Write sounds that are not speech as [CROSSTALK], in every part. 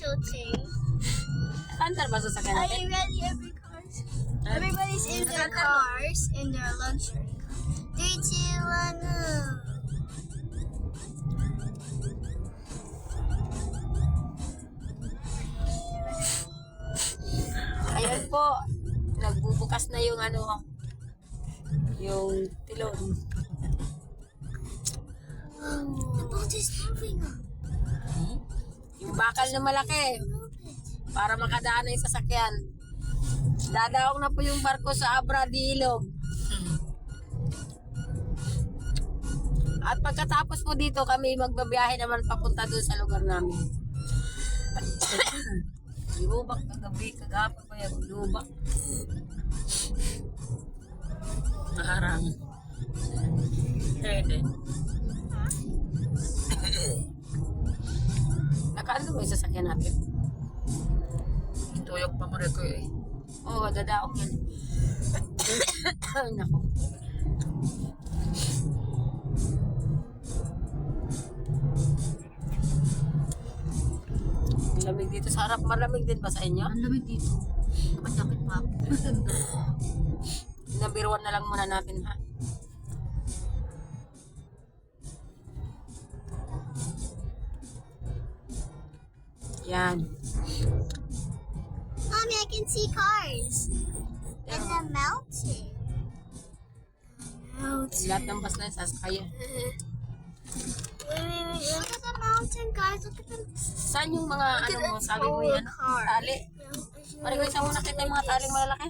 tilting. Andar ba sasakyan Are natin? you ready, every cars? Everybody's in their cars, in their lunch break. Three, two, one, go. Ayan po. Nagbubukas na yung ano, yung tilon. The boat is moving. Yung bakal na malaki. Para makadaan na yung sasakyan. Dadaong na po yung barko sa Abra di Ilog. At pagkatapos po dito, kami magbabiyahe naman papunta doon sa lugar namin. [COUGHS] Lubak kagabi, kagapon pa yung lubak. Maharang. Pwede. Nakaano ba yung sasakyan natin? Tuyok pa mo rin ko eh. Oo, oh, dadaong yan. [COUGHS] Nako. Ang Lamig dito sa harap. Malamig din ba sa inyo? Ang lamig dito. Nakajakit pa. [LAUGHS] Nabiruan na lang muna natin ha. Yan. Mommy, I can see cars. And the mountain. Mountain. Lahat ng bus na yun, sasakayan. Wait, wait, wait. Look at the mountain, guys. Look at the. Saan yung mga Look ano mo, sabi mo yan? car. Tali. Pare ko isang muna kita yung mga taling malalaki.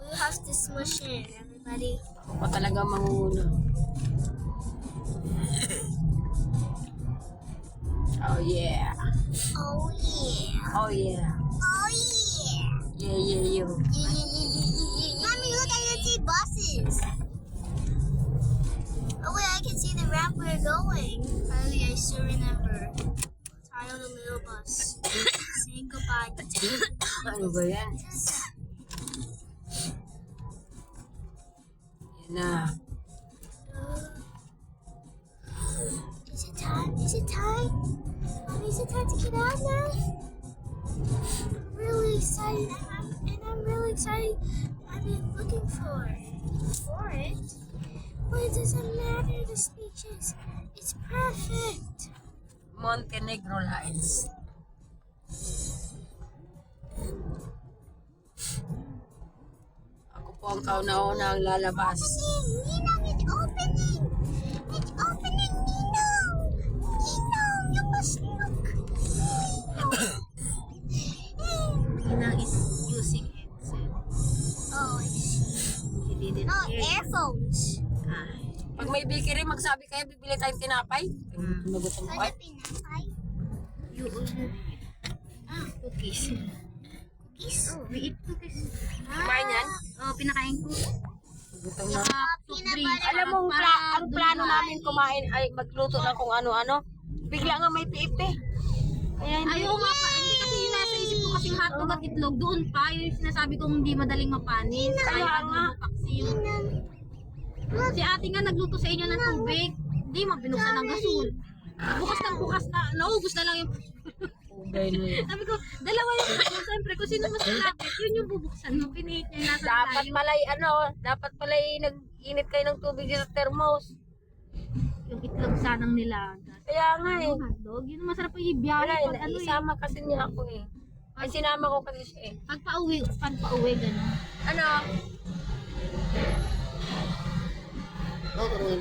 We have to smush in, everybody. Ako talaga mangunguna. Oh yeah. Oh yeah. Oh yeah. Oh yeah. Yeah, yeah, you. Yeah, yeah, yeah, yeah, yeah, yeah. Mommy, look, I can see buses. Oh wait, I can see the ramp we're going. Finally, I still remember. Tie on the little bus. [COUGHS] Saying goodbye. Ano ba yan? Yan na. Is it time? Is it time? Is it time to get out now? I'm really excited, and I'm, and I'm really excited. I've been looking for for it, but it doesn't matter. The speeches, it's perfect. Montenegro Lines. Ako po ang kauna-una ang lalabas. Earphones. Ay. Pag may bikiri, magsabi kayo, bibili tayong tinapay. Nagutom ko. Ano pinapay? You ordered Ah, cookies. Cookies? Oh, we eat cookies. Kumain yan? Oh, pinakain ko. Gutom na. Alam mo, pla- ang plano namin kumain ay magluto ng kung ano-ano. Bigla nga may eh. Kaya hindi. Ayaw nga pa, hindi kasi yung nasa isip ko kasi hotdog at itlog doon pa, yung sinasabi kong hindi madaling mapanis. Kaya ano, paksi yung... Si ate nga nagluto sa inyo ng tubig, hindi mabinuksan ng gasol. Bukas ng bukas na, naubos na lang yung... [LAUGHS] Yun. Sabi ko, dalawa yung gasol, siyempre, kung sino mas malapit, yun yung bubuksan mo, pinihit niya yung nasa Dapat lalim. pala ano, dapat pala nag-init kayo ng tubig sa thermos. Yung itlog sanang nilagas. Kaya nga eh. Yung hotdog, yun masarap yung ibiyahe. Wala, Pag ano eh, isama kasi niya ako eh. Ay, sinama ko kasi siya eh. pag pauwi, pag pauwi, gano'n. Ano? Oh,